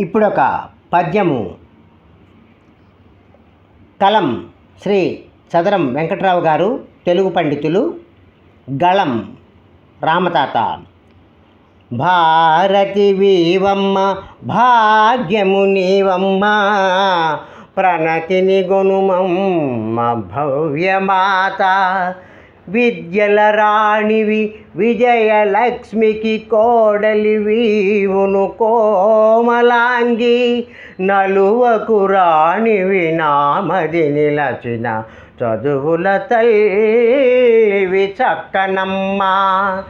ఇప్పుడొక పద్యము. కలం శ్రీ చదరం వెంకట్రావు గారు తెలుగు పండితులు గళం రామతాత. భారతి వీవమ్మ భాగ్యము నీవమ్మ ప్రణతిని గొనుమమ్మ భవ్యమాత. విద్యల రాణివి విజయలక్ష్మికి కోడలి వీవును కోమలాంగి. నలువకు రాణివి నామది నిలచిన చదువుల తల్లివి చక్కనమ్మా.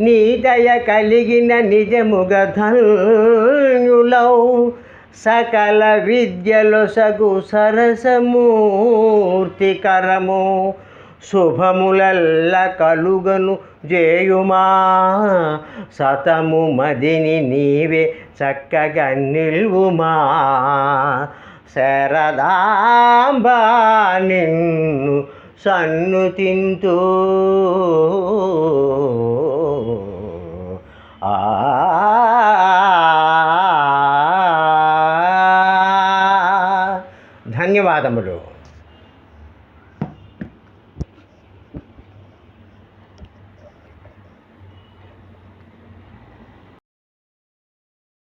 నీ దయ కలిగిన నిజముగ ధన్యులౌ సకల విద్యలు సగు సరసమూర్తికరము. శుభములల్ల కలుగను జేయుమా. సతము మదిని నీవే చక్కగా నిల్వుమా. శరదాంబా నిన్ను సన్నుతింతూ ఆ. ధన్యవాదములు.